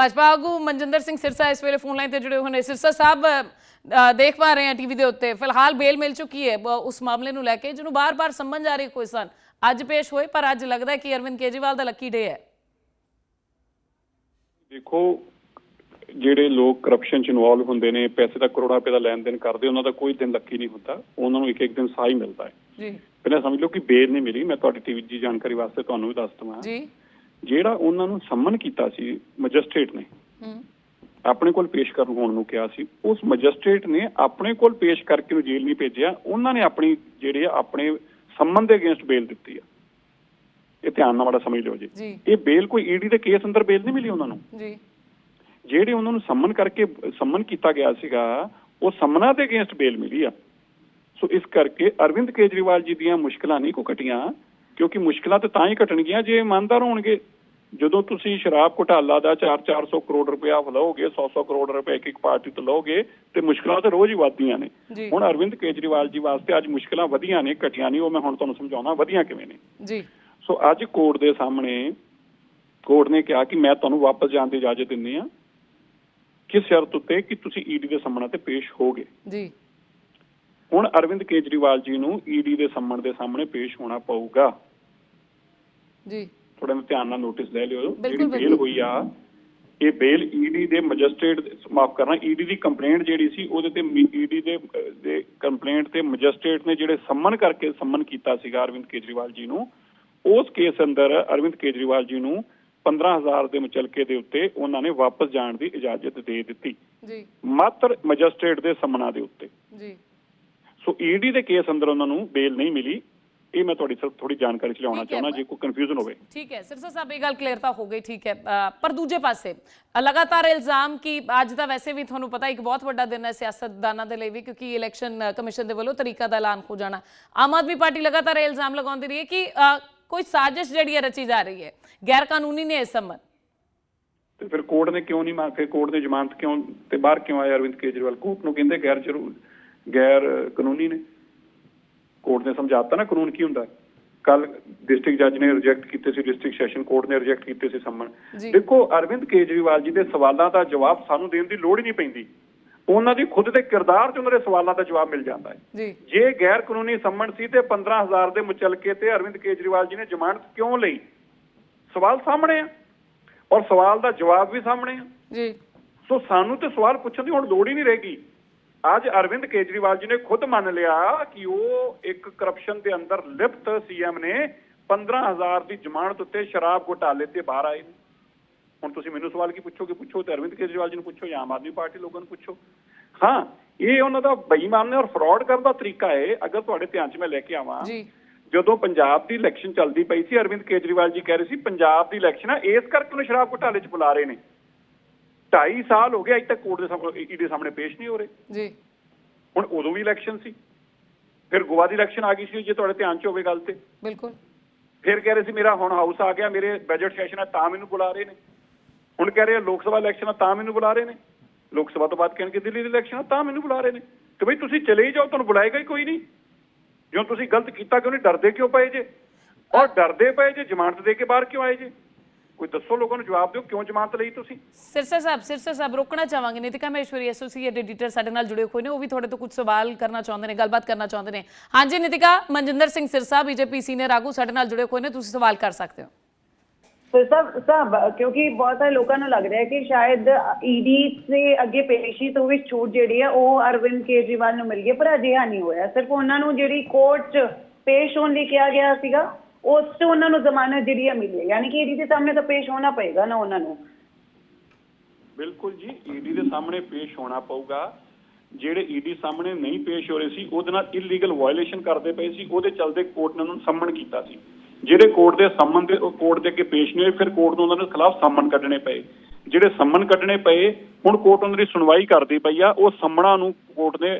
ਭਾਜਪਾ ਆਗੂ ਮਨਜਿੰਦਰ ਸਿੰਘ ਸਿਰਸਾ ਇਸ ਵੇਲੇ ਫੋਨ ਲਾਈਨ ਤੇ ਜੁੜੇ ਹੋਏ ਨੇ। ਸਿਰਸਾ ਸਾਹਿਬ ਦੇਖ ਪਾ ਰਹੇ ਹਾਂ ਟੀਵੀ ਦੇ ਉੱਤੇ। ਫਿਲਹਾਲ ਬੇਲ ਮਿਲ ਚੁੱਕੀ ਹੈ ਉਸ ਮਾਮਲੇ ਨੂੰ ਲੈ ਕੇ ਜਿਹਨੂੰ ਬਾਰ-ਬਾਰ ਸੰਮਨ ਜਾਰੀ ਹੋਏ ਸਨ। ਅੱਜ ਪੇਸ਼ ਹੋਏ ਪਰ ਅੱਜ ਲੱਗਦਾ ਹੈ ਕਿ ਅਰਵਿੰਦ ਕੇਜਰੀਵਾਲ ਦਾ ਲੱਕੀ ਡੇ ਹੈ। ਦੇਖੋ ਜਿਹੜੇ ਲੋਕ ਕਰਪਸ਼ਨ ਚ ਇਨਵੋਲਵ ਹੁੰਦੇ ਨੇ ਪੈਸੇ ਦਾ ਕਰੋੜਾਂ ਰੁਪਏ ਦਾ ਲੈਣ ਦੇਣ ਕਰਦੇ ਉਹਨਾਂ ਦਾ ਕੋਈ ਦਿਨ ਲੱਕੀ ਨਹੀਂ ਹੁੰਦਾ। ਉਹਨਾਂ ਨੂੰ ਇੱਕ ਇੱਕ ਦਿਨ ਸਾਹ ਹੀ ਮਿਲਦਾ ਹੈ। ਜੀ। ਪਹਿਲਾਂ ਸਮਝ ਲਓ ਕਿ ਬੇਲ ਨਹੀਂ ਮਿਲੀ। ਮੈਂ ਤੁਹਾਡੀ ਟੀਵੀ ਦੀ ਜਾਣਕਾਰੀ ਵਾਸਤੇ ਤੁਹਾਨੂੰ ਵੀ ਦੱਸ ਦਵਾਂ। ਜੀ। ਜਿਹੜਾ ਉਹਨਾਂ ਨੂੰ ਸੰਮਨ ਕੀਤਾ ਸੀ ਮੈਜਿਸਟ੍ਰੇਟ ਨੇ। ਆਪਣੇ ਕੋਲ ਪੇਸ਼ ਕਰਨ ਹੋਣ ਨੂੰ ਕਿਹਾ ਸੀ। ਉਸ ਮੈਜਿਸਟ੍ਰੇਟ ਨੇ ਆਪਣੇ ਕੋਲ ਪੇਸ਼ ਕਰਕੇ ਨੂੰ ਜੇਲ੍ਹ ਨਹੀਂ ਭੇਜਿਆ। ਉਹਨਾਂ ਨੇ ਆਪਣੀ ਜਿਹੜੇ ਆ ਆਪਣੇ ਸੰਮਨ ਦੇ ਅਗੇਂਸਟ ਬੇਲ ਦਿੱਤੀ ਆ। ਇਹ ਧਿਆਨ ਨਾਲ ਮਾੜਾ ਸਮਝ ਲਿਓ ਜੀ। ਇਹ ਬੇਲ ਕੋਈ ਈਡੀ ਦੇ ਕੇਸ ਅੰਦਰ ਬੇਲ ਨਹੀਂ ਮਿਲੀ ਉਹਨਾਂ ਨੂੰ। ਜੀ। ਜਿਹੜੇ ਉਹਨਾਂ ਨੂੰ ਸੰਮਨ ਕਰਕੇ ਸੰਮਨ ਕੀਤਾ ਗਿਆ ਸੀਗਾ ਉਹ ਸੰਮਨਾਂ ਦੇ ਅਗੇਂਸਟ ਬੇਲ ਮਿਲੀ ਆ। ਸੋ ਇਸ ਕਰਕੇ ਅਰਵਿੰਦ ਕੇਜਰੀਵਾਲ ਜੀ ਦੀਆਂ ਮੁਸ਼ਕਲਾਂ ਨਹੀਂ ਕੋ ਘਟੀਆਂ। ਕਿਉਂਕਿ ਮੁਸ਼ਕਲਾਂ ਤਾਂ ਤਾਂ ਹੀ ਘਟਣਗੀਆਂ ਜੇ ਇਮਾਨਦਾਰ ਹੋਣਗੇ। ਜਦੋਂ ਤੁਸੀਂ ਸ਼ਰਾਬ ਘੁਟਾਲਾ ਦਾ 4-400 ਕਰੋੜ ਰੁਪਇਆ ਲਓਗੇ 100-100 ਕਰੋੜ ਰੁਪਏ ਇੱਕ ਇੱਕ ਪਾਰਟੀ ਤੋਂ ਲਓਗੇ ਤੇ ਮੁਸ਼ਕਲਾਂ ਤਾਂ ਰੋਜ਼ ਹੀ ਵੱਧਦੀਆਂ ਨੇ। ਹੁਣ ਅਰਵਿੰਦ ਕੇਜਰੀਵਾਲ ਜੀ ਵਾਸਤੇ ਅੱਜ ਮੁਸ਼ਕਲਾਂ ਵਧੀਆਂ ਨੇ ਘਟੀਆਂ ਨਹੀਂ ਉਹ ਮੈਂ ਹੁਣ ਤੁਹਾਨੂੰ ਸਮਝਾਉਣਾ ਵਧੀਆਂ ਕਿਵੇਂ ਨੇ। ਜੀ। ਸੋ ਅੱਜ ਕੋਰਟ ਦੇ ਸਾਹਮਣੇ ਕੋਰਟ ਨੇ ਕਿਹਾ ਕਿ ਮੈਂ ਤੁਹਾਨੂੰ ਵਾਪਸ ਜਾਣ ਦੀ ਇਜਾਜ਼ਤ ਦਿੰਦੀ ਆ ਕਿਸ ਸ਼ਰਤ ਉੱਤੇ ਕਿ ਤੁਸੀਂ ਈਡੀ ਦੇ ਸਾਹਮਣੇ ਤੇ ਪੇਸ਼ ਹੋਗੇ। ਜੀ। ਹੁਣ ਅਰਵਿੰਦ ਕੇਜਰੀਵਾਲ ਜੀ ਨੂੰ ਈਡੀ ਦੇ ਸਾਹਮਣੇ ਦੇ ਸਾਹਮਣੇ ਪੇਸ਼ ਹੋਣਾ ਪਊਗਾ। ਜੀ। ਥੋੜਾ ਜਿਹਾ ਧਿਆਨ ਨਾਲ ਨੋਟਿਸ ਲੈ ਲਿਓ। ਜਿਹੜੀ ਬੇਲ। ਹੋਈ ਆ ਇਹ ਬੇਲ ਈਡੀ ਦੇ ਮੈਜਿਸਟ੍ਰੇਟ ਮਾਫ ਕਰਨਾ ਈਡੀ ਦੀ ਕੰਪਲੇਂਟ ਜਿਹੜੀ ਸੀ ਉਹਦੇ ਤੇ ਈਡੀ ਦੇ ਦੇ ਕੰਪਲੇਂਟ ਤੇ ਮੈਜਿਸਟ੍ਰੇਟ ਨੇ ਜਿਹੜੇ ਸੰਮਨ ਕਰਕੇ ਸੰਮਨ ਕੀਤਾ ਸੀਗਾ ਅਰਵਿੰਦ ਕੇਜਰੀਵਾਲ ਜੀ ਨੂੰ ਉਸ ਕੇਸ ਅੰਦਰ ਅਰਵਿੰਦ ਕੇਜਰੀਵਾਲ ਜੀ ਨੂੰ 15000 ਦੇ ਮੁਚਲਕੇ ਦੇ ਉੱਤੇ ਉਹਨਾਂ ਨੇ ਵਾਪਸ ਜਾਣ ਦੀ ਇਜਾਜ਼ਤ ਦੇ ਦਿੱਤੀ। ਜੀ। ਮਾਤਰ ਮੈਜਿਸਟ੍ਰੇਟ ਦੇ ਸੰਮਨਾਂ ਦੇ ਉੱਤੇ। ਜੀ। ਸੋ ਈਡੀ ਦੇ ਕੇਸ ਅੰਦਰ ਉਹਨਾਂ ਨੂੰ ਬੇਲ ਨਹੀਂ ਮਿਲੀ। ਇਹ ਮੈਂ ਤੁਹਾਡੀ ਸਿਰਫ ਥੋੜੀ ਜਾਣਕਾਰੀ ਚ ਲਿਆਉਣਾ ਠੀਕ ਹੈ, ਚਾਹੁੰਦਾ ਜੇ ਕੋਈ ਕਨਫਿਊਜ਼ਨ ਹੋਵੇ। ਠੀਕ ਹੈ ਸਿਰਸਾ ਸਾਹਿਬ ਇਹ ਗੱਲ ਕਲੀਅਰ ਤਾਂ ਹੋ ਗਈ ਠੀਕ ਹੈ। ਅ, ਪਰ ਦੂਜੇ ਪਾਸੇ ਅ, ਲਗਾਤਾਰ ਇਲਜ਼ਾਮ ਕਿ ਅੱਜ ਤਾਂ ਵੈਸੇ ਵੀ ਤੁਹਾਨੂੰ ਪਤਾ ਇੱਕ ਬਹੁਤ ਵੱਡਾ ਦਿਨ ਹੈ ਸਿਆਸਤਦਾਨਾਂ ਦੇ ਲਈ ਵੀ ਕਿਉਂਕਿ ਇਲੈਕਸ਼ਨ ਕਮਿਸ਼ਨ ਦੇ ਵੱਲੋਂ ਤਰੀਕਾ ਦਾ ਐਲਾਨ ਹੋ ਜਾਣਾ। ਆਮ ਆਦਮੀ ਪਾਰਟੀ ਲਗਾਤਾਰ ਇਹ ਇਲਜ਼ਾਮ ਲਗਾਉਂਦੀ ਰਹੀ ਹੈ ਕਿ ਅ, ਕੋਈ ਸਾਜ਼ਿਸ਼ ਜਿਹੜੀ ਹੈ ਰਚੀ ਜਾ ਰਹੀ ਹੈ ਗੈਰ ਕਾਨੂੰਨੀ ਨੇ ਇਸ ਸੰਬੰਧ। ਤੇ ਫਿਰ ਕੋਰਟ ਨੇ ਕਿਉਂ ਨਹੀਂ ਮੰਗ ਫਿਰ ਕੋਰਟ ਨੇ ਜ਼ਮਾਨਤ ਕਿਉਂ ਤੇ ਬਾਹਰ ਕਿਉਂ ਆਇਆ ਅਰਵਿੰਦ ਕੇਜਰੀਵਾਲ? ਕੋਰਟ ਨੂੰ ਕਹਿੰਦੇ ਗੈਰ ਜ਼ਰੂਰ ਗੈਰ ਕਾਨੂੰਨੀ ਨੇ। ਕੋਰਟ ਨੇ ਸਮਝਾਤਾ ਨਾ ਕਾਨੂੰਨ ਕੀ ਹੁੰਦਾ? ਕੱਲ ਡਿਸਟ੍ਰਿਕਟ ਜੱਜ ਨੇ ਰਿਜੈਕਟ ਕੀਤੇ ਸੀ ਡਿਸਟ੍ਰਿਕਟ ਸੈਸ਼ਨ ਕੋਰਟ ਨੇ ਰਿਜੈਕਟ ਕੀਤੇ ਸੀ ਸੰਮਨ ਜੀ। ਦੇਖੋ ਅਰਵਿੰਦ ਕੇਜਰੀਵਾਲ ਜੀ ਦੇ ਸਵਾਲਾਂ ਦਾ ਜਵਾਬ ਸਾਨੂੰ ਦੇਣ ਦੀ ਲੋੜ ਹੀ ਨਹੀਂ ਪੈਂਦੀ। ਉਹਨਾਂ ਦੀ ਖੁਦ ਦੇ ਕਿਰਦਾਰ 'ਚ ਉਹਨਾਂ ਦੇ ਸਵਾਲਾਂ ਦਾ ਜਵਾਬ ਮਿਲ ਜਾਂਦਾ ਹੈ। ਜੀ। ਜੇ ਗੈਰ ਕਾਨੂੰਨੀ ਸੰਮਣ ਸੀ ਤੇ 15000 ਦੇ ਮੁਚਲਕੇ ਤੇ ਅਰਵਿੰਦ ਕੇਜਰੀਵਾਲ ਜੀ ਨੇ ਜ਼ਮਾਨਤ ਕਿਉਂ ਲਈ? ਸਵਾਲ ਸਾਹਮਣੇ ਆ। ਔਰ ਸਵਾਲ ਦਾ ਜਵਾਬ ਵੀ ਸਾਹਮਣੇ ਆ। ਜੀ। ਸੋ ਸਾਨੂੰ ਤੇ ਸਵਾਲ ਪੁੱਛਣ ਦੀ ਹੁਣ ਲੋੜ ਹੀ ਨਹੀਂ ਰਹੇਗੀ। ਅੱਜ ਅਰਵਿੰਦ ਕੇਜਰੀਵਾਲ ਜੀ ਨੇ ਖੁਦ ਮੰਨ ਲਿਆ ਕਿ ਉਹ ਇੱਕ ਕਰਪਸ਼ਨ ਦੇ ਅੰਦਰ ਲਿਪਤ ਸੀਐਮ ਨੇ 15000 ਦੀ ਜ਼ਮਾਨਤ ਉੱਤੇ ਸ਼ਰਾਬ ਘੁਟਾਲੇ ਤੇ ਬਾਹਰ ਆਏ ਨੇ। ਹੁਣ ਤੁਸੀਂ ਮੈਨੂੰ ਸਵਾਲ ਕੀ ਪੁੱਛੋਗੇ? ਪੁੱਛੋ ਤੇ ਅਰਵਿੰਦ ਕੇਜਰੀਵਾਲ ਜੀ ਨੂੰ ਪੁੱਛੋ ਜਾਂ ਆਮ ਆਦਮੀ ਪਾਰਟੀ ਲੋਕਾਂ ਨੂੰ ਪੁੱਛੋ। ਹਾਂ ਇਹ ਉਹਨਾਂ ਦਾ ਬੇਈਮਾਨੀ ਔਰ ਫਰਾਡ ਕਰਨ ਦਾ ਤਰੀਕਾ ਹੈ। ਅਗਰ ਤੁਹਾਡੇ ਧਿਆਨ 'ਚ ਮੈਂ ਲੈ ਕੇ ਆਵਾਂ ਜੀ। ਜਦੋਂ ਪੰਜਾਬ ਦੀ ਇਲੈਕਸ਼ਨ ਚੱਲਦੀ ਪਈ ਸੀ ਅਰਵਿੰਦ ਕੇਜਰੀਵਾਲ ਜੀ ਕਹਿ ਰਹੇ ਸੀ ਪੰਜਾਬ ਦੀ ਇਲੈਕਸ਼ਨ ਆ ਇਸ ਕਰਕੇ ਉਹਨੂੰ ਸ਼ਰਾਬ ਘੁਟਾਲੇ 'ਚ ਬੁਲਾ ਰਹੇ ਨੇ। 2.5 ਸਾਲ ਹੋ ਗਏ ਅਜੇ ਤੱਕ ਕੋਰਟ ਦੇ ਸਾਹਮਣੇ ਈਡੀ ਸਾਹਮਣੇ ਪੇਸ਼ ਨਹੀਂ ਹੋ ਰਹੇ। ਜੀ। ਹੁਣ ਉਦੋਂ ਵੀ ਇਲੈਕਸ਼ਨ ਸੀ। ਫਿਰ ਗੋਆ ਦੀ ਇਲੈਕਸ਼ਨ ਆ ਗਈ ਸੀ ਜੇ ਤੁਹਾਡੇ ਧਿਆਨ 'ਚ ਹੋਵੇ ਗੱਲ ਤੇ। ਬਿਲਕੁਲ। ਫਿਰ ਕਹਿ ਰਹੇ ਸੀ ਮੇਰਾ ਹੁਣ ਹਾਊਸ ਆ ਗਿਆ ਮੇਰੇ ਬਜਟ ਸੈਸ਼ਨ ਆ ਤਾਂ ਮੈਨੂੰ ਬੁਲਾ ਰਹੇ ਨੇ। ਹੁਣ ਕਹਿ ਰਹੇ ਆ ਲੋਕ ਸਭਾ ਇਲੈਕਸ਼ਨ ਆ ਤਾਂ ਮੈਨੂੰ ਬੁਲਾ ਰਹੇ ਨੇ। ਲੋਕ ਸਭਾ ਤੋਂ ਬਾਅਦ ਕਹਿਣਗੇ ਦਿੱਲੀ ਦੀ ਇਲੈਕਸ਼ਨ ਆ ਤਾਂ ਮੈਨੂੰ ਬੁਲਾ ਰਹੇ ਨੇ। ਤੇ ਬਈ ਤੁਸੀਂ ਚਲੇ ਹੀ ਜਾਓ ਤੁਹਾਨੂੰ ਬੁਲਾਏਗਾ ਹੀ ਕੋਈ ਨਹੀਂ। ਜਿਉਂ ਤੁਸੀਂ ਗਲਤ ਕੀਤਾ ਕਿਉਂ ਨਹੀਂ ਡਰਦੇ ਕਿਉਂ ਪਏ ਜੇ? ਔਰ ਡਰਦੇ ਪਏ ਜੇ ਜ਼ਮਾਨਤ ਦੇ ਕੇ ਬਾਹਰ ਕਿਉਂ ਆਏ ਜੇ? ਕੋਈ ਦੱਸੋ ਲੋਕਾਂ ਨੂੰ ਜਵਾਬ ਦਿਓ ਕਿਉਂ ਜ਼ਮਾਨਤ ਲਈ ਤੁਸੀਂ? ਸਿਰਸਾ ਸਾਹਿਬ ਸਿਰਸਾ ਸਾਹਿਬ ਰੋਕਣਾ ਚਾਹਾਂਗੇ। ਨਿਤਿਕਾ ਮਹੇਸ਼ਵਰੀ ਐਸੋਸੀਏਟ ਐਡੀਟਰ ਸਾਡੇ ਨਾਲ ਜੁੜੇ ਹੋਏ ਨੇ ਉਹ ਵੀ ਤੁਹਾਡੇ ਤੋਂ ਕੁਝ ਸਵਾਲ ਕਰਨਾ ਚਾਹੁੰਦੇ ਨੇ ਗੱਲਬਾਤ ਕਰਨਾ ਚਾਹੁੰਦੇ ਨੇ। ਹਾਂਜੀ ਨਿਤਿਕਾ ਮਨਜਿੰਦਰ ਸਿੰਘ ਸਿਰਸਾ ਬੀਜੇਪੀ ਸੀਨੀਅਰ ਆਗੂ ਸਾਡੇ ਨਾਲ ਜੁੜੇ ਹੋਏ ਨੇ ਤੁਸੀਂ ਸਵਾਲ ਕਰ ਸਕਦੇ ਹੋ। ਸਰ ਸਭ ਕਿਉਂਕਿ ਬਹੁਤ ਸਾਰੇ ਲੋਕਾਂ ਨੂੰ ਲੱਗ ਰਿਹਾ ਹੈ ਕਿ ਸ਼ਾਇਦ ਈਡੀ ਸੇ ਅੱਗੇ ਪੇਸ਼ੀ ਤੋਂ ਵੀ ਛੂਟ ਜਿਹੜੀ ਹੈ ਉਹ ਅਰਵਿੰਦ ਕੇਜਰੀਵਾਲ ਨੂੰ ਮਿਲ ਗਈ ਹੈ, ਪਰ ਅਜਿਹਾ ਨਹੀਂ ਹੋਇਆ। ਸਿਰਫ ਉਹਨਾਂ ਨੂੰ ਜਿਹੜੀ ਕੋਰਟ 'ਚ ਪੇਸ਼ ਹੋਣ ਲਈ ਕਿਹਾ ਗਿਆ ਸੀਗਾ। ਉਸ 'ਚ ਉਹਨਾਂ ਨੂੰ ਜ਼ਮਾਨਤ ਜਿਹੜੀ ਹੈ ਮਿਲੀ ਹੈ ਯਾਨੀ ਕਿ ਈਡੀ ਦੇ ਸਾਹਮਣੇ ਤਾਂ ਪੇਸ਼ ਹੋਣਾ ਪਏਗਾ ਨਾ ਉਹਨਾਂ ਨੂੰ। ਬਿਲਕੁਲ ਜੀ ਈਡੀ ਦੇ ਸਾਹਮਣੇ ਪੇਸ਼ ਹੋਣਾ ਪਊਗਾ। ਜਿਹੜੇ ਈਡੀ ਸਾਹਮਣੇ ਨਹੀਂ ਪੇਸ਼ ਹੋ ਰਹੇ ਸੀ, ਉਹਦੇ ਨਾਲ ਇਲੀਗਲ ਵਾਇਓਲੇਸ਼ਨ ਕਰਦੇ ਪਏ ਸੀ, ਉਹਦੇ ਚਲਦੇ ਕੋਰਟ ਨੇ ਉਹਨਾਂ ਨੂੰ ਸੰਮਨ ਕੀਤਾ ਸੀ। ਜਿਹੜੇ ਕੋਰਟ ਦੇ ਸੰਮਨ ਦੇ, ਉਹ ਕੋਰਟ ਦੇ ਅੱਗੇ ਪੇਸ਼ ਨਹੀਂ ਹੋਏ, ਫਿਰ ਕੋਰਟ ਨੂੰ ਉਹਨਾਂ ਦੇ ਖਿਲਾਫ ਸੰਮਨ ਕੱਢਣੇ ਪਏ। ਜਿਹੜੇ ਸੰਮਨ ਕੱਢਣੇ ਪਏ, ਹੁਣ ਕੋਰਟ ਉਹਨਾਂ ਦੀ ਸੁਣਵਾਈ ਕਰਦੀ ਪਈ ਆ, ਉਹ ਸੰਮਣਾ ਨੂੰ ਕੋਰਟ ਨੇ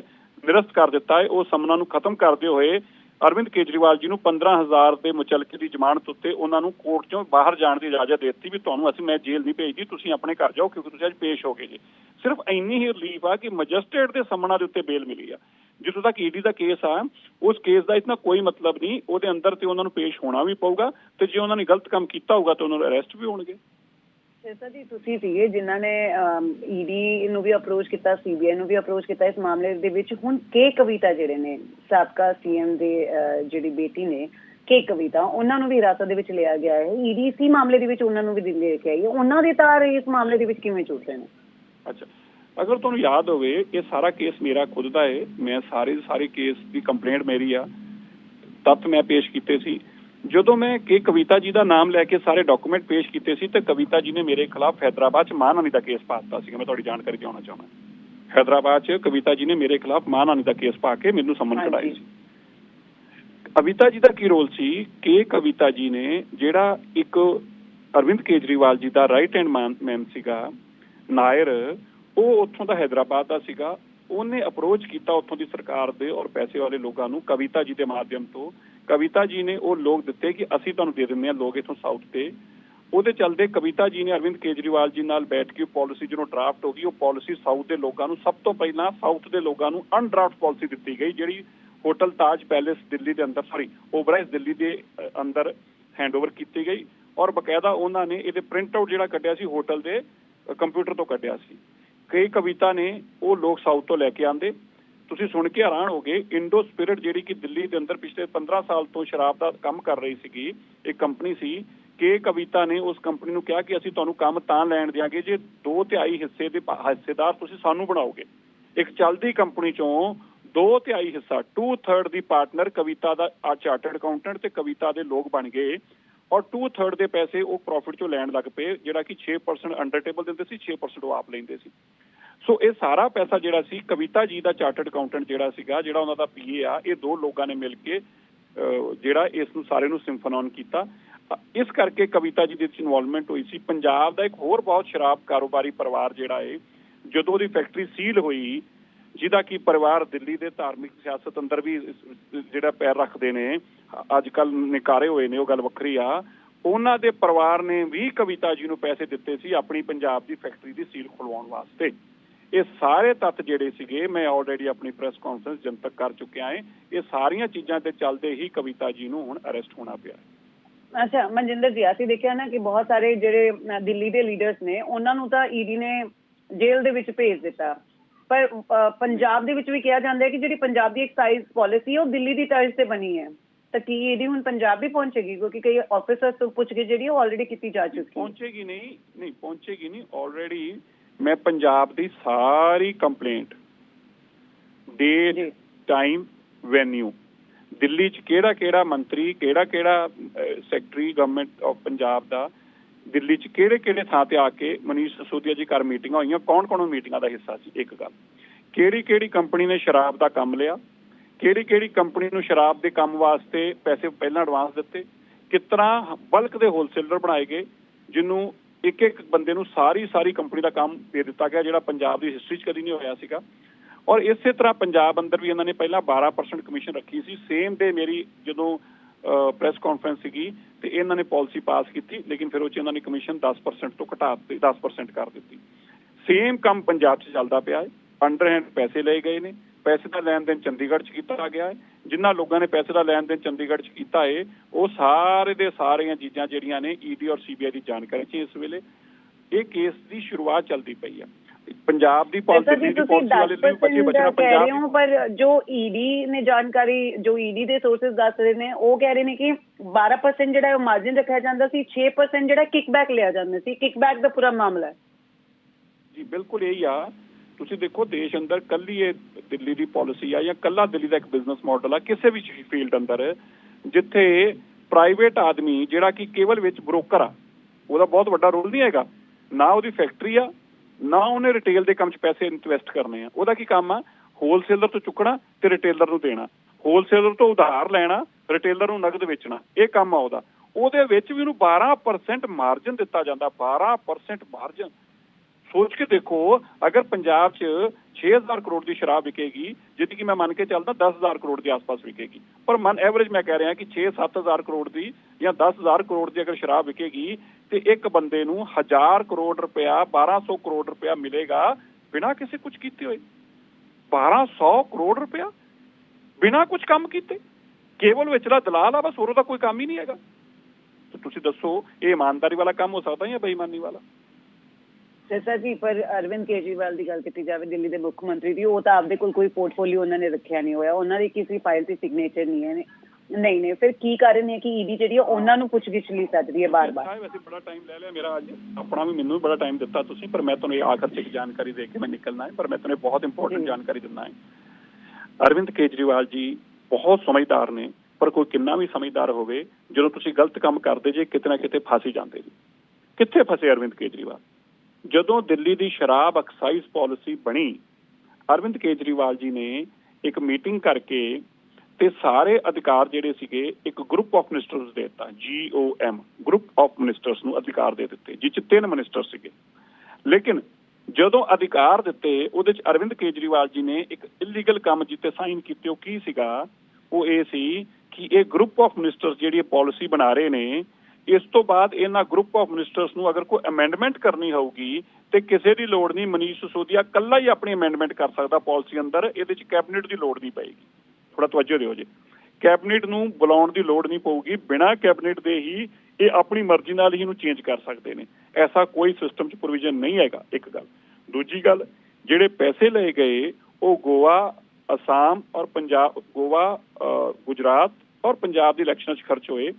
ਨਿਰਸਤ ਕਰ ਦਿੱਤਾ ਹੈ, ਉਹ ਸੰਮਣਾ ਨੂੰ ਖਤਮ ਕਰਦੇ ਹੋਏ ਅਰਵਿੰਦ ਕੇਜਰੀਵਾਲ ਜੀ ਨੂੰ 15000 ਦੇ ਮੁਚਲਕੇ ਦੀ ਜ਼ਮਾਨਤ ਉੱਤੇ ਉਹਨਾਂ ਨੂੰ ਕੋਰਟ ਚੋਂ ਬਾਹਰ ਜਾਣ ਦੀ ਇਜਾਜ਼ਤ ਦੇ ਦਿੱਤੀ ਵੀ ਤੁਹਾਨੂੰ ਅਸੀਂ ਮੈਂ ਜੇਲ੍ਹ ਨਹੀਂ ਭੇਜਦੀ, ਤੁਸੀਂ ਆਪਣੇ ਘਰ ਜਾਓ ਕਿਉਂਕਿ ਤੁਸੀਂ ਅੱਜ ਪੇਸ਼ ਹੋ ਗਏ ਜੀ। ਸਿਰਫ ਇੰਨੀ ਹੀ ਰਿਲੀਫ ਆ ਕਿ ਮੈਜਿਸਟ੍ਰੇਟ ਦੇ ਸੰਮਣਾ ਦੇ ਉੱਤੇ ਬੇਲ ਮਿਲੀ ਆ। ਜਿੱਥੋਂ ਤੱਕ ਈਡੀ ਦਾ ਕੇਸ ਆ, ਉਸ ਕੇਸ ਦਾ ਇਤਨਾ ਕੋਈ ਮਤਲਬ ਨਹੀਂ, ਉਹਦੇ ਅੰਦਰ ਤੇ ਉਹਨਾਂ ਨੂੰ ਪੇਸ਼ ਹੋਣਾ ਵੀ ਪਊਗਾ ਤੇ ਜੇ ਉਹਨਾਂ ਨੇ ਗਲਤ ਕੰਮ ਕੀਤਾ ਹੋਊਗਾ ਤਾਂ ਉਹਨਾਂ ਨੂੰ ਅਰੈਸਟ ਵੀ ਹੋਣਗੇ। ਸਰ ਜੀ, ਤੁਸੀਂ ਸੀਗੇ ਜਿਨ੍ਹਾਂ ਨੇ ਈਡੀ ਨੂੰ ਵੀ ਅਪਰੋਚ ਕੀਤਾ ਸੀਬੀਆਈ ਨੂੰ ਵੀ ਅਪਰੋਚ ਕੀਤਾ ਇਸ ਮਾਮਲੇ ਦੇ ਵਿੱਚ। ਹੁਣ ਕੇ ਕਵਿਤਾ ਜਿਹੜੇ ਨੇ, ਸਾਬਕਾ ਸੀਐਮ ਦੇ ਜਿਹੜੀ ਬੇਟੀ ਨੇ, ਕੇ ਕਵਿਤਾ, ਉਹਨਾਂ ਨੂੰ ਵੀ ਹਿਰਾਸਤ ਦੇ ਵਿੱਚ ਲਿਆ ਗਿਆ ਹੈ। ਈਡੀ ਇਸੀ ਮਾਮਲੇ ਦੇ ਵਿੱਚ ਉਹਨਾਂ ਨੂੰ ਵੀ ਦਿੱਲੀ ਕੇ ਆਈ ਹੈ ਉਹਨਾਂ ਦੇ ਤਾਰ ਇਸ ਮਾਮਲੇ ਦੇ ਵਿੱਚ ਕਿਵੇਂ ਜੁੜ ਰਹੇ ਨੇ? ਅੱਛਾ। ਅਗਰ ਤੁਹਾਨੂੰ ਯਾਦ ਹੋਵੇ, ਇਹ ਸਾਰਾ ਕੇਸ ਮੇਰਾ ਖੁਦ ਦਾ ਹੈ ਮੈਂ ਸਾਰੇ ਸਾਰੇ ਕੇਸ ਦੀ ਕੰਪਲੇਂਟ ਮੇਰੀ ਆ। ਤੱਥ ਮੈਂ ਪੇਸ਼ ਕੀਤੇ ਸੀ। ਜਦੋਂ ਮੈਂ ਕਿ ਕਵਿਤਾ ਜੀ ਦਾ ਨਾਮ ਲੈ ਕੇ ਸਾਰੇ ਡਾਕੂਮੈਂਟ ਪੇਸ਼ ਕੀਤੇ ਸੀ ਤੇ ਕਵਿਤਾ ਜੀ ਨੇ ਮੇਰੇ ਖਿਲਾਫ ਹੈਦਰਾਬਾਦ ਚ ਮਾਨਹਾਨੀ ਦਾ ਕੇਸ ਪਾ ਦਿੱਤਾ ਸੀਗਾ। ਮੈਂ ਤੁਹਾਡੀ ਜਾਣਕਾਰੀ ਦਿਵਾਉਣਾ ਚਾਹੁੰਦਾ ਹੈਦਰਾਬਾਦ ਚ ਕਵਿਤਾ ਜੀ ਨੇ ਮੇਰੇ ਖਿਲਾਫ ਮਾਨਹਾਨੀ ਦਾ ਕੇਸ ਪਾ ਕੇ ਮੈਨੂੰ ਸੰਮਨ। ਕਢਾਈ ਸੀ। ਕਵਿਤਾ ਜੀ ਦਾ ਕੀ ਰੋਲ ਸੀ? ਕਿ ਕਵਿਤਾ ਜੀ ਨੇ ਜਿਹੜਾ ਇੱਕ ਅਰਵਿੰਦ ਕੇਜਰੀਵਾਲ ਜੀ ਦਾ ਰਾਈਟ ਹੈਂਡ ਮੈਨ ਸੀਗਾ ਨਾਇਰ ਉਹ ਉੱਥੋਂ ਦਾ ਹੈਦਰਾਬਾਦ ਦਾ ਸੀਗਾ। ਉਹਨੇ ਅਪਰੋਚ ਕੀਤਾ ਉੱਥੋਂ ਦੀ ਸਰਕਾਰ ਦੇ ਔਰ ਪੈਸੇ ਵਾਲੇ ਲੋਕਾਂ ਨੂੰ ਕਵਿਤਾ ਜੀ ਦੇ ਮਾਧਿਅਮ ਤੋਂ। ਕਵਿਤਾ ਜੀ ਨੇ ਉਹ ਲੋਕ ਦਿੱਤੇ ਕਿ ਅਸੀਂ ਤੁਹਾਨੂੰ ਦੇ ਦਿੰਦੇ ਹਾਂ ਲੋਕ ਇਥੋਂ ਸਾਊਥ ਤੇ। ਉਹਦੇ ਚੱਲਦੇ ਕਵਿਤਾ ਜੀ ਨੇ ਅਰਵਿੰਦ ਕੇਜਰੀਵਾਲ ਜੀ ਨਾਲ ਬੈਠ ਕੇ ਪਾਲਿਸੀ ਜਦੋਂ ਡਰਾਫਟ ਹੋ ਗਈ ਉਹ ਪਾਲਿਸੀ ਸਾਊਥ ਦੇ ਲੋਕਾਂ ਨੂੰ ਸਭ ਤੋਂ ਪਹਿਲਾਂ ਸਾਊਥ ਦੇ ਲੋਕਾਂ ਨੂੰ ਅਨਡਰਾਫਟ ਪਾਲਿਸੀ ਦਿੱਤੀ ਗਈ ਜਿਹੜੀ ਹੋਟਲ ਤਾਜ ਪੈਲੇਸ ਦਿੱਲੀ ਦੇ ਅੰਦਰ ਸੌਰੀ ਓਬਰਾਈਜ਼ ਦਿੱਲੀ ਦੇ ਅ, ਅੰਦਰ ਹੈਂਡਓਵਰ ਕੀਤੀ ਗਈ ਔਰ ਬਕਾਇਦਾ ਉਹਨਾਂ ਨੇ ਇਹਦੇ ਪ੍ਰਿੰਟ ਆਊਟ ਜਿਹੜਾ ਕੱਢਿਆ ਸੀ ਹੋਟਲ ਦੇ ਕੰਪਿਊਟਰ ਤੋਂ ਕੱਢਿਆ ਸੀ। ਕਈ ਕਵਿਤਾ ਨੇ ਉਹ ਲੋਕ ਸਾਊਥ ਤੋਂ ਲੈ ਕੇ ਆਂਦੇ ਤੁਸੀਂ ਸੁਣ ਕੇ ਹੈਰਾਨ ਹੋਗੇ ਇੰਡੋ ਸਪਿਰਿਟ ਜਿਹੜੀ ਕਿ ਦਿੱਲੀ ਦੇ ਅੰਦਰ ਪਿਛਲੇ 15 ਸਾਲ ਤੋਂ ਸ਼ਰਾਬ ਦਾ ਕੰਮ ਕਰ ਰਹੀ ਸੀਗੀ ਇੱਕ ਕੰਪਨੀ ਸੀ ਕਿ ਕਵਿਤਾ ਨੇ ਉਸ ਕੰਪਨੀ ਨੂੰ ਕਿਹਾ ਕਿ ਅਸੀਂ ਤੁਹਾਨੂੰ ਕੰਮ ਤਾਂ ਲੈਣ ਦਿਆਂਗੇ ਜੇ ਦੋ ਤਿਹਾਈ ਹਿੱਸੇ ਦੇ ਹਿੱਸੇਦਾਰ ਤੁਸੀਂ ਸਾਨੂੰ ਬਣਾਓਗੇ। ਇੱਕ ਚੱਲਦੀ ਕੰਪਨੀ ਚੋਂ ਦੋ ਤਿਹਾਈ ਹਿੱਸਾ 2/3 ਦੀ ਪਾਰਟਨਰ ਕਵਿਤਾ ਦਾ ਆ ਚਾਰਟਰਡ ਅਕਾਊਂਟੈਂਟ ਤੇ ਕਵਿਤਾ ਦੇ ਲੋਕ ਬਣ ਗਏ ਔਰ 2/3 ਦੇ ਪੈਸੇ ਉਹ ਪ੍ਰੋਫਿਟ ਚੋਂ ਲੈਣ ਲੱਗ ਪਏ, ਜਿਹੜਾ ਕਿ 6% ਅੰਡਰ ਟੇਬਲ ਦਿੰਦੇ ਸੀ 6% ਉਹ ਆਪ ਲੈਂਦੇ ਸੀ। ਸੋ ਇਹ ਸਾਰਾ ਪੈਸਾ ਜਿਹੜਾ ਸੀ ਕਵਿਤਾ ਜੀ ਦਾ ਚਾਰਟਰਡ ਅਕਾਊਂਟੈਂਟ ਜਿਹੜਾ ਸੀਗਾ ਜਿਹੜਾ ਉਹਨਾਂ ਦਾ ਪੀਏ ਆ ਇਹ ਦੋ ਲੋਕਾਂ ਨੇ ਮਿਲ ਕੇ ਅਹ, ਜਿਹੜਾ ਇਸ ਨੂੰ ਸਾਰੇ ਨੂੰ ਸਿੰਫੋਨਨ ਕੀਤਾ। ਇਸ ਕਰਕੇ ਕਵਿਤਾ ਜੀ ਦੇ ਵਿੱਚ ਇਨਵੋਲਵਮੈਂਟ ਹੋਈ ਸੀ। ਪੰਜਾਬ ਦਾ ਇੱਕ ਹੋਰ ਬਹੁਤ ਸ਼ਰਾਬ ਕਾਰੋਬਾਰੀ ਪਰਿਵਾਰ ਜਿਹੜਾ ਹੈ ਜਦੋਂ ਉਹਦੀ ਫੈਕਟਰੀ ਸੀਲ ਹੋਈ ਜਿਹਦਾ ਕੀ ਪਰਿਵਾਰ ਦਿੱਲੀ ਦੇ ਧਾਰਮਿਕ ਸਿਆਸਤ ਅੰਦਰ ਵੀ ਜਿਹੜਾ ਪੈਰ ਰੱਖਦੇ ਨੇ ਅੱਜ ਕੱਲ ਨਿਕਾਰੇ ਹੋਏ ਨੇ ਉਹ ਗੱਲ ਵੱਖਰੀ ਆ। ਉਹਨਾਂ ਦੇ ਪਰਿਵਾਰ ਨੇ ਵੀ ਕਵਿਤਾ ਜੀ ਨੂੰ ਪੈਸੇ ਦਿੱਤੇ ਸੀ ਆਪਣੀ ਪੰਜਾਬ ਦੀ ਫੈਕਟਰੀ ਦੀ ਸੀਲ ਖੁਲਵਾਉਣ ਵਾਸਤੇ। ਇਹ ਸਾਰੇ ਤੱਤ ਜਿਹੜੇ ਸੀਗੇ ਮੈਂ ਆਲਰੇਡੀ ਆਪਣੀ ਪ੍ਰੈਸ ਕਾਨਫਰੰਸ ਜਨਤਕ ਕਰ ਚੁੱਕਿਆ ਹਾਂ। ਇਹ ਸਾਰੀਆਂ ਚੀਜ਼ਾਂ ਤੇ ਚੱਲਦੇ ਹੀ ਕਵਿਤਾ ਜੀ ਨੂੰ ਹੁਣ ਅਰੈਸਟ ਹੋਣਾ ਪਿਆ ਅੱਛਾ ਮਨਜਿੰਦਰ ਜੀ ਅਸੀਂ ਦੇਖਿਆ ਨਾ ਕਿ ਬਹੁਤ ਸਾਰੇ ਜਿਹੜੇ ਦਿੱਲੀ ਦੇ ਲੀਡਰਸ ਨੇ ਉਹਨਾਂ ਨੂੰ ਤਾਂ ਈਡੀ ਨੇ ਜੇਲ੍ਹ ਦੇ ਵਿੱਚ ਭੇਜ ਦਿੱਤਾ। ਪਰ ਪੰਜਾਬ ਦੇ ਵਿੱਚ ਵੀ ਕਿਹਾ ਜਾਂਦਾ ਹੈ ਕਿ ਜਿਹੜੀ ਪੰਜਾਬ ਦੀ ਐਕਸਾਈਜ਼ ਪਾਲਿਸੀ ਹੈ ਉਹ ਦਿੱਲੀ ਦੀ ਤਰਜ਼ ਤੇ ਬਣੀ ਹੈ। ਤਾਂ ਕੀ ਈਡੀ ਹੁਣ ਪੰਜਾਬ ਵੀ ਪਹੁੰਚੇਗੀ? ਕਿਉਂਕਿ ਕਈ ਆਫੀਸਰਸ ਤੋਂ ਪੁੱਛ ਕੇ ਜਿਹੜੀ ਉਹ ਆਲਰੇਡੀ ਕੀਤੀ ਜਾ ਚੁੱਕੀ ਪਹੁੰਚੇਗੀ ਨਹੀਂ ਨਹੀਂ ਪਹੁੰਚੇਗੀ ਨਹੀਂ ਆਲਰੇਡੀ ਮੈਂ ਪੰਜਾਬ ਦੀ ਸਾਰੀ complaint date. Time venue Delhi ਚ ਕਿਹੜਾ ਕਿਹੜਾ ਮੰਤਰੀ ਕਿਹੜਾ ਕਿਹੜਾ ਸੈਕਟਰੀ ਗਵਰਨਮੈਂਟ ਆਫ ਪੰਜਾਬ ਦਾ ਦਿੱਲੀ ਚ ਕਿਹੜੇ ਕਿਹੜੇ ਥਾਂ ਤੇ ਆ ਕੇ ਮਨੀਸ਼ ਸਸੋਦੀਆ ਜੀ ਘਰ ਮੀਟਿੰਗਾਂ ਹੋਈਆਂ ਕੌਣ ਕੌਣ ਮੀਟਿੰਗਾਂ ਦਾ ਹਿੱਸਾ ਸੀ? ਇੱਕ ਗੱਲ ਕਿਹੜੀ ਕਿਹੜੀ ਕੰਪਨੀ ਨੇ ਸ਼ਰਾਬ ਦਾ ਕੰਮ ਲਿਆ? ਕਿਹੜੀ ਕਿਹੜੀ ਕੰਪਨੀ ਨੂੰ ਸ਼ਰਾਬ ਦੇ ਕੰਮ ਵਾਸਤੇ ਪੈਸੇ ਪਹਿਲਾਂ ਐਡਵਾਂਸ ਦਿੱਤੇ? ਤਰ੍ਹਾਂ ਬਲਕ ਦੇ ਹੋਲਸੇਲਰ ਬਣਾਏ ਗਏ ਜਿਹਨੂੰ ਇੱਕ ਇੱਕ ਬੰਦੇ ਨੂੰ ਸਾਰੀ ਸਾਰੀ ਕੰਪਨੀ ਦਾ ਕੰਮ ਦੇ ਦਿੱਤਾ ਗਿਆ, ਜਿਹੜਾ ਪੰਜਾਬ ਦੀ ਹਿਸਟਰੀ 'ਚ ਕਦੀ ਨਹੀਂ ਹੋਇਆ ਸੀਗਾ। ਔਰ ਇਸੇ ਤਰ੍ਹਾਂ ਪੰਜਾਬ ਅੰਦਰ ਵੀ ਇਹਨਾਂ ਨੇ ਪਹਿਲਾਂ 12% ਕਮਿਸ਼ਨ ਰੱਖੀ ਸੀ। ਸੇਮ ਡੇ ਮੇਰੀ ਜਦੋਂ ਪ੍ਰੈਸ ਕਾਨਫਰੰਸ ਸੀਗੀ ਤੇ ਇਹਨਾਂ ਨੇ ਪਾਲਿਸੀ ਪਾਸ ਕੀਤੀ, ਲੇਕਿਨ ਫਿਰ ਉਹ 'ਚ ਇਹਨਾਂ ਨੇ ਕਮਿਸ਼ਨ 10% ਤੋਂ ਘਟਾ ਦਿੱਤੀ 10% ਕਰ ਦਿੱਤੀ। ਸੇਮ ਕੰਮ ਪੰਜਾਬ 'ਚ ਚੱਲਦਾ ਪਿਆ ਹੈ। ਅੰਡਰ ਹੈਂਡ ਪੈਸੇ ਲਏ ਗਏ ਨੇ। ਪੈਸੇ ਦਾ ਲੈਣ ਦੇਣ ਚੰਡੀਗੜ੍ਹ 'ਚ ਕੀਤਾ ਗਿਆ ਹੈ। ਜਿਨ੍ਹਾਂ ਲੋਕਾਂ ਨੇ ਪੈਸੇ ਦਾ ਲੈਣ ਦੇਣ ਚੰਡੀਗੜ੍ਹ 'ਚ ਕੀਤਾ ਹੈ ਉਹ ਸਾਰੇ ਦੇ ਸਾਰੀਆਂ ਚੀਜ਼ਾਂ ਜਿਹੜੀਆਂ ਨੇ ਈਡੀ ਔਰ ਸੀਬੀਆਈ ਦੀ ਜਾਣਕਾਰੀ 'ਚ ਇਸ ਵੇਲੇ। ਇਹ ਕੇਸ ਦੀ ਸ਼ੁਰੂਆਤ ਚੱਲਦੀ ਪਈ ਆ। ਪੰਜਾਬ ਦੀ ਪਾਲਿਸੀ ਦੀ ਪਾਲਿਸੀ ਵਾਲੇ ਲਈ ਬਚੇ 10% ਬਚਣਾ ਪੰਜਾਬ ਹੋ ਪਰ ਜੋ ਈਡੀ ਨੇ ਜਾਣਕਾਰੀ ਜੋ ਈਡੀ ਦੇ ਸੋਰਸਸ ਦੱਸ ਰਹੇ ਨੇ ਉਹ ਕਹਿ ਰਹੇ ਨੇ ਕਿ 12% ਜਿਹੜਾ ਉਹ ਮਾਰਜਿਨ ਰੱਖਿਆ ਜਾਂਦਾ ਸੀ 6% ਜਿਹੜਾ ਕਿਕਬੈਕ ਲਿਆ ਜਾਂਦਾ ਸੀ। ਕਿਕਬੈਕ ਦਾ ਪੂਰਾ ਮਾਮਲਾ ਹੈ। ਜੀ ਬਿਲਕੁਲ ਇਹੀ ਆ। ਤੁਸੀਂ ਦੇਖੋ ਦੇਸ਼ ਅੰਦਰ ਕੱਲੀ ਇਹ ਦਿੱਲੀ ਦੀ ਪਾਲਿਸੀ ਆ ਜਾਂ ਕੱਲਾ ਦਿੱਲੀ ਦਾ ਇੱਕ ਬਿਜ਼ਨਸ ਮਾਡਲ ਆ, ਕਿਸੇ ਵੀ ਫੀਲਡ ਅੰਦਰ, ਜਿੱਥੇ ਪ੍ਰਾਈਵੇਟ ਆਦਮੀ ਜਿਹੜਾ ਕਿ ਕੇਵਲ ਵਿੱਚ ਬ੍ਰੋਕਰ ਆ, ਉਹਦਾ ਬਹੁਤ ਵੱਡਾ ਰੋਲ ਨਹੀਂ ਹੈਗਾ। ਨਾ ਉਹਦੀ ਫੈਕਟਰੀ ਆ, ਨਾ ਉਹਨੇ ਰਿਟੇਲ ਦੇ ਕੰਮ 'ਚ ਪੈਸੇ ਇਨਵੈਸਟ ਕਰਨੇ ਆ। ਉਹਦਾ ਕੀ ਕੰਮ ਆ? ਹੋਲਸੇਲਰ ਤੋਂ ਚੁੱਕਣਾ ਤੇ ਰਿਟੇਲਰ ਨੂੰ ਦੇਣਾ। ਹੋਲਸੇਲਰ ਤੋਂ ਉਧਾਰ ਲੈਣਾ ਰਿਟੇਲਰ ਨੂੰ ਨਗਦ ਵੇਚਣਾ। ਇਹ ਕੰਮ ਆ ਉਹਦਾ। ਉਹਦੇ ਵਿੱਚ ਵੀ ਉਹਨੂੰ 12% ਮਾਰਜਨ ਦਿੱਤਾ ਜਾਂਦਾ। 12% ਮਾਰਜਨ ਸੋਚ ਕੇ ਦੇਖੋ, ਅਗਰ ਪੰਜਾਬ 'ਚ 6000 ਕਰੋੜ ਦੀ ਸ਼ਰਾਬ ਵਿਕੇਗੀ ਜਿਹਦੀ ਕਿ ਮੈਂ ਮੰਨ ਕੇ ਚੱਲਦਾ 10000 ਕਰੋੜ ਦੇ ਆਸ-ਪਾਸ ਵਿਕੇਗੀ। ਪਰ ਮਨ ਐਵਰੇਜ ਮੈਂ ਕਹਿ ਰਿਹਾ ਕਿ 6-7000 ਕਰੋੜ ਦੀ ਜਾਂ 10000 ਕਰੋੜ ਦੀ ਅਗਰ ਸ਼ਰਾਬ ਵਿਕੇਗੀ, ਤੇ ਇੱਕ ਬੰਦੇ ਨੂੰ 1000 ਕਰੋੜ ਰੁਪਇਆ 1200 ਕਰੋੜ ਰੁਪਇਆ ਮਿਲੇਗਾ ਬਿਨਾਂ ਕਿਸੇ ਕੁਝ ਕੀਤੇ ਹੋਏ। 1200 ਕਰੋੜ ਰੁਪਇਆ ਬਿਨਾਂ ਕੁਝ ਕੰਮ ਕੀਤੇ। ਕੇਵਲ ਵਿਚਲਾ ਦਲਾਲ ਆ, ਬਸ ਹੋਰ ਉਹਦਾ ਕੋਈ ਕੰਮ ਹੀ ਨਹੀਂ ਹੈਗਾ। ਤੁਸੀਂ ਦੱਸੋ, ਇਹ ਇਮਾਨਦਾਰੀ ਵਾਲਾ ਕੰਮ ਹੋ ਸਕਦਾ ਜਾਂ ਬੇਈਮਾਨੀ ਵਾਲਾ? ਸਰ ਜੀ ਪਰ ਅਰਵਿੰਦ ਕੇਜਰੀਵਾਲ ਦੀ ਗੱਲ ਕੀਤੀ ਜਾਵੇ ਦਿੱਲੀ ਦੇ ਮੁੱਖ ਮੰਤਰੀ ਦੀ ਉਹ ਤਾਂ ਆਪਦੇ ਕੋਲ ਕੋਈ ਪੋਰਟਫੋਲੀਓ ਉਹਨਾਂ ਨੇ ਰੱਖਿਆ ਨਹੀਂ ਹੋਇਆ। ਉਹਨਾਂ ਦੀ ਕਿਸੇ ਫਾਈਲ ਤੇ ਸਿਗਨੇਚਰ ਨਹੀਂ ਹੈ। ਨਹੀਂ ਨਹੀਂ ਫਿਰ ਕੀ ਕਾਰਨ ਹੈ ਕਿ ਈਡੀ ਜਿਹੜੀ ਹੈ ਉਹਨਾਂ ਨੂੰ ਪੁੱਛਗਿੱਛ ਲਈ ਸੱਦ ਰਹੀ ਹੈ ਬਾਰ-ਬਾਰ? ਸਾਹਿਬ ਵੈਸੇ ਬੜਾ ਟਾਈਮ ਲੈ ਲਿਆ। ਮੇਰਾ ਅੱਜ ਆਪਣਾ ਵੀ ਮੈਨੂੰ ਵੀ ਬੜਾ ਟਾਈਮ ਦਿੱਤਾ ਤੁਸੀਂ ਪਰ ਮੈਂ ਤੁਹਾਨੂੰ ਇਹ ਆਖਰ 'ਚ ਜਾਣਕਾਰੀ ਦੇ ਕੇ ਮੈਂ ਨਿਕਲਣਾ ਹੈ ਪਰ ਮੈਂ ਤੁਹਾਨੂੰ ਬਹੁਤ ਇੰਪੋਰਟੈਂਟ। ਜਾਣਕਾਰੀ ਦਿੰਦਾ ਹੈ। ਅਰਵਿੰਦ ਕੇਜਰੀਵਾਲ ਜੀ ਬਹੁਤ ਸਮਝਦਾਰ ਨੇ ਪਰ ਕੋਈ ਕਿੰਨਾ ਵੀ ਸਮਝਦਾਰ ਹੋਵੇ ਜਦੋਂ ਤੁਸੀਂ ਗਲਤ ਕੰਮ ਕਰਦੇ ਜੇ ਕਿਤੇ ਨਾ ਕਿਤੇ ਫਸ ਹੀ ਜਾਂਦੇ ਜੀ। ਕਿੱਥੇ ਫਸੇ ਅਰਵਿੰਦ ਕੇਜਰੀਵਾਲ? ਜਦੋਂ ਦਿੱਲੀ ਦੀ ਸ਼ਰਾਬ ਐਕਸਾਈਜ਼ ਪਾਲਿਸੀ ਬਣੀ, ਅਰਵਿੰਦ ਕੇਜਰੀਵਾਲ ਜੀ ਨੇ ਇੱਕ ਮੀਟਿੰਗ ਕਰਕੇ ਤੇ ਸਾਰੇ ਅਧਿਕਾਰ ਜਿਹੜੇ ਸੀਗੇ, ਇੱਕ ਗਰੁੱਪ ਆਫ ਮਿਨਿਸਟਰਸ ਦੇ ਦਿੱਤਾ ਜੀਓਐਮ ਗਰੁੱਪ ਆਫ ਮਿਨਿਸਟਰਸ ਨੂੰ ਅਧਿਕਾਰ ਦੇ ਦਿੱਤੇ ਜਿਸ ਚ ਤਿੰਨ ਮਿਨਿਸਟਰ ਸੀਗੇ। ਲੇਕਿਨ ਜਦੋਂ ਅਧਿਕਾਰ ਦਿੱਤੇ, ਉਹਦੇ ਚ ਅਰਵਿੰਦ ਕੇਜਰੀਵਾਲ ਜੀ ਨੇ ਇੱਕ ਇਲੀਗਲ ਕੰਮ ਜਿੱਤੇ ਸਾਈਨ ਕੀਤੇ, ਉਹ ਕੀ ਸੀਗਾ? ਉਹ ਇਹ ਸੀ ਕਿ ਇਹ ਗਰੁੱਪ ਆਫ ਮਿਨਿਸਟਰਸ ਜਿਹੜੀ ਇਹ ਪਾਲਿਸੀ ਬਣਾ ਰਹੇ ਨੇ ਇਸ ਤੋਂ ਬਾਅਦ ਇਹਨਾਂ ਗਰੁੱਪ ਆਫ ਮਿਨਿਸਟਰਸ ਨੂੰ ਅਗਰ ਕੋਈ ਅਮੈਂਡਮੈਂਟ ਕਰਨੀ ਹੋਊਗੀ ਤੇ ਕਿਸੇ ਦੀ ਲੋੜ ਨਹੀਂ, ਮਨੀਸ਼ ਸਿਸੋਦੀਆ ਕੱਲਾ ਹੀ ਆਪਣੀ ਅਮੈਂਡਮੈਂਟ ਕਰ ਸਕਦਾ ਪਾਲਿਸੀ ਅੰਦਰ, ਇਹਦੇ ਚ ਕੈਬਨਿਟ ਦੀ ਲੋੜ ਨਹੀਂ ਪਏਗੀ। ਥੋੜਾ ਤਵੱਜੋ ਦਿਓ ਜੀ। ਕੈਬਨਿਟ ਨੂੰ ਬੁਲਾਉਣ ਦੀ ਲੋੜ ਨਹੀਂ ਪਊਗੀ, ਬਿਨਾਂ ਕੈਬਨਿਟ ਦੇ ਹੀ ਇਹ ਆਪਣੀ ਮਰਜ਼ੀ ਨਾਲ ਹੀ ਇਹਨੂੰ ਚੇਂਜ ਕਰ ਸਕਦੇ ਨੇ। ਐਸਾ ਕੋਈ ਸਿਸਟਮ 'ਚ ਪ੍ਰੋਵੀਜ਼ਨ ਨਹੀਂ ਹੈਗਾ, ਇੱਕ ਗੱਲ। ਦੂਜੀ ਗੱਲ, ਜਿਹੜੇ ਪੈਸੇ ਲਏ ਗਏ, ਉਹ ਗੋਆ, ਅਸਾਮ ਔਰ ਪੰਜਾਬ, ਗੋਆ ਗੁਜਰਾਤ ਔਰ ਪੰਜਾਬ ਦੀ ਇਲੈਕਸ਼ਨਾਂ 'ਚ ਖਰਚ ਹੋਏ।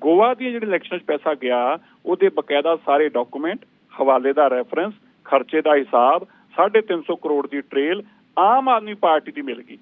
ਗੋਆ ਦੀਆਂ ਜਿਹੜੇ ਇਲੈਕਸ਼ਨਾਂ 'ਚ ਪੈਸਾ ਗਿਆ, ਉਹਦੇ ਬਕਾਇਦਾ ਸਾਰੇ ਡਾਕੂਮੈਂਟ ਹਵਾਲੇ ਦਾ ਰੈਫਰੈਂਸ ਖਰਚੇ ਦਾ ਹਿਸਾਬ 350 ਕਰੋੜ ਦੀ ਟ੍ਰੇਲ ਆਮ ਆਦਮੀ ਪਾਰਟੀ ਦੀ ਮਿਲ ਗਈ।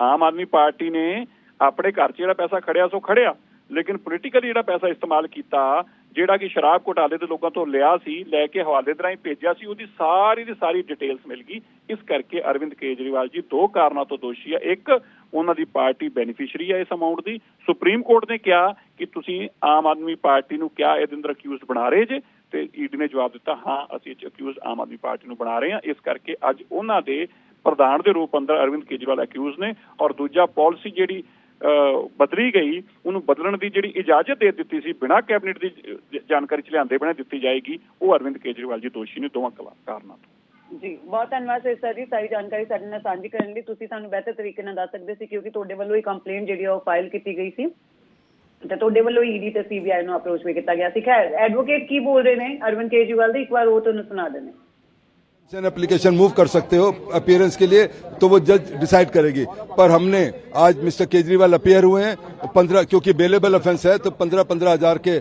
ਆਮ ਆਦਮੀ ਪਾਰਟੀ ਨੇ ਆਪਣੇ ਘਰ 'ਚ ਜਿਹੜਾ ਪੈਸਾ ਖੜਿਆ, ਸੋ ਖੜਿਆ। ਲੇਕਿਨ ਪੋਲੀਟੀਕਲੀ ਜਿਹੜਾ ਪੈਸਾ ਇਸਤੇਮਾਲ ਕੀਤਾ, ਜਿਹੜਾ ਕਿ ਸ਼ਰਾਬ ਘੁਟਾਲੇ ਦੇ ਲੋਕਾਂ ਤੋਂ ਲਿਆ ਸੀ, ਲੈ ਕੇ ਹਵਾਲੇ ਦੇ ਰਾਹੀਂ ਭੇਜਿਆ ਸੀ, ਉਹਦੀ ਸਾਰੀ ਦੀ ਸਾਰੀ ਡਿਟੇਲਸ ਮਿਲ ਗਈ। ਇਸ ਕਰਕੇ ਅਰਵਿੰਦ ਕੇਜਰੀਵਾਲ ਜੀ ਦੋ ਕਾਰਨਾਂ ਤੋਂ ਦੋਸ਼ੀ ਆ। ਇੱਕ ਉਹਨਾਂ ਦੀ ਪਾਰਟੀ ਬੈਨੀਫੀਸ਼ੀਅਰੀ ਹੈ ਇਸ ਅਮਾਉਂਟ ਦੀ। ਸੁਪਰੀਮ ਕੋਰਟ ਨੇ ਕਿਹਾ ਕਿ ਤੁਸੀਂ ਆਮ ਆਦਮੀ ਪਾਰਟੀ ਨੂੰ ਕਿਹਾ ਇਹਦੇ ਅੰਦਰ ਅਕਿਊਜ਼ਡ ਬਣਾ ਰਹੇ ਜੇ? ਤੇ ਈਡੀ ਨੇ ਜਵਾਬ ਦਿੱਤਾ ਹਾਂ ਅਸੀਂ ਇਹ ਅਕਿਊਜ਼ ਆਮ ਆਦਮੀ ਪਾਰਟੀ ਨੂੰ ਬਣਾ ਰਹੇ ਹਾਂ। ਇਸ ਕਰਕੇ ਅੱਜ ਉਹਨਾਂ ਦੇ ਪ੍ਰਧਾਨ ਦੇ ਰੂਪ ਅੰਦਰ ਅਰਵਿੰਦ ਕੇਜਰੀਵਾਲ ਅਕਿਊਜ਼ ਨੇ ਔਰ ਦੂਜਾ ਪਾਲਿਸੀ ਜਿਹੜੀ ਅਹ, ਬਦਲੀ ਗਈ ਉਹਨੂੰ ਬਦਲਣ ਦੀ ਜਿਹੜੀ ਇਜਾਜ਼ਤ ਦੇ ਦਿੱਤੀ ਸੀ ਬਿਨਾਂ ਕੈਬਨਿਟ ਦੀ ਜਾਣਕਾਰੀ ਚ ਲਿਆਂਦੇ ਬਿਨਾਂ ਦਿੱਤੀ ਜਾਏਗੀ ਉਹ ਅਰਵਿੰਦ ਕੇਜਰੀਵਾਲ ਜੀ ਦੋਸ਼ੀ ਨੇ ਦੋਵਾਂ ਕਲਾ- ਕਾਰਨਾਂ ਤੋਂ। ਜੀ ਬਹੁਤ ਧੰਨਵਾਦ ਸਰ ਸਰ ਜੀ ਸਾਰੀ ਜਾਣਕਾਰੀ ਸਾਡੇ ਨਾਲ ਸਾਂਝੀ ਕਰਨ ਲਈ ਤੁਸੀਂ ਸਾਨੂੰ ਬਿਹਤਰ ਤਰੀਕੇ ਨਾਲ ਦੱਸ ਸਕਦੇ ਸੀ ਕਿਉਂਕਿ ਤੁਹਾਡੇ ਵੱਲੋਂ ਹੀ ਕੰਪਲੇਂਟ ਜਿਹੜੀ ਆ ਉਹ ਫਾਈਲ ਕੀਤੀ ਗਈ ਸੀ ਤੇ ਤੁਹਾਡੇ ਵੱਲੋਂ ਈਡੀ ਤੇ ਸੀਬੀਆਈ ਨੂੰ ਅਪਰੋਚ ਵੀ ਕੀਤਾ ਗਿਆ ਸੀ ਖੈਰ ਐਡਵੋਕੇਟ ਕੀ ਬੋਲ ਰਹੇ ਨੇ ਅਰਵਿੰਦ ਕੇਜਰੀਵਾਲ ਦੇ ਇੱਕ ਵਾਰ ਉਹ ਤੁਹਾਨੂੰ ਸੁਣਾ ਦੇਣੇ एप्लीकेशन मूव कर सकते हो अपीयरेंस के लिए तो वो जज डिसाइड करेगी पर हमने आज मिस्टर केजरीवाल अपियर हुए हैं पंद्रह क्योंकि बेलेबल ऑफेंस है तो पंद्रह पंद्रह हजार के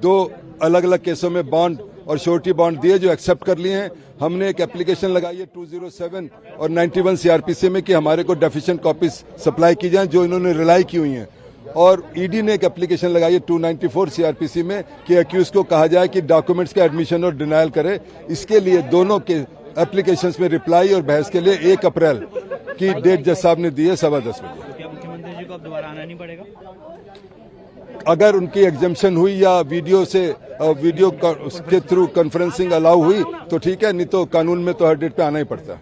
दो अलग अलग केसों में बॉन्ड और श्योरिटी बॉन्ड दिए जो एक्सेप्ट कर लिए हैं हमने एक एप्लीकेशन लगाई है 207 और 91 सीआरपीसी में कि हमारे को डेफिशिएंट कॉपीज सप्लाई की जाए, जो इन्होंने रिलाई की हुई हैं। और ईडी ने एक एप्लीकेशन लगाई है 294 सीआरपीसी में कि अक्यूज को कहा जाए कि डॉक्यूमेंट्स का एडमिशन और डिनाइल करे। इसके लिए दोनों के एप्लीकेशंस में रिप्लाई और बहस के लिए एक अप्रैल की डेट जज साहब ने दी है, सवा दस बजे। मुख्यमंत्री जी को अब दोबारा आना नहीं पड़ेगा? अगर उनकी एग्जामेशन हुई या वीडियो से अ, वीडियो का- उसके थ्रू कॉन्फ्रेंसिंग अलाउ हुई तो ठीक है नहीं तो कानून में तो हर डेट पे आना ही पड़ता है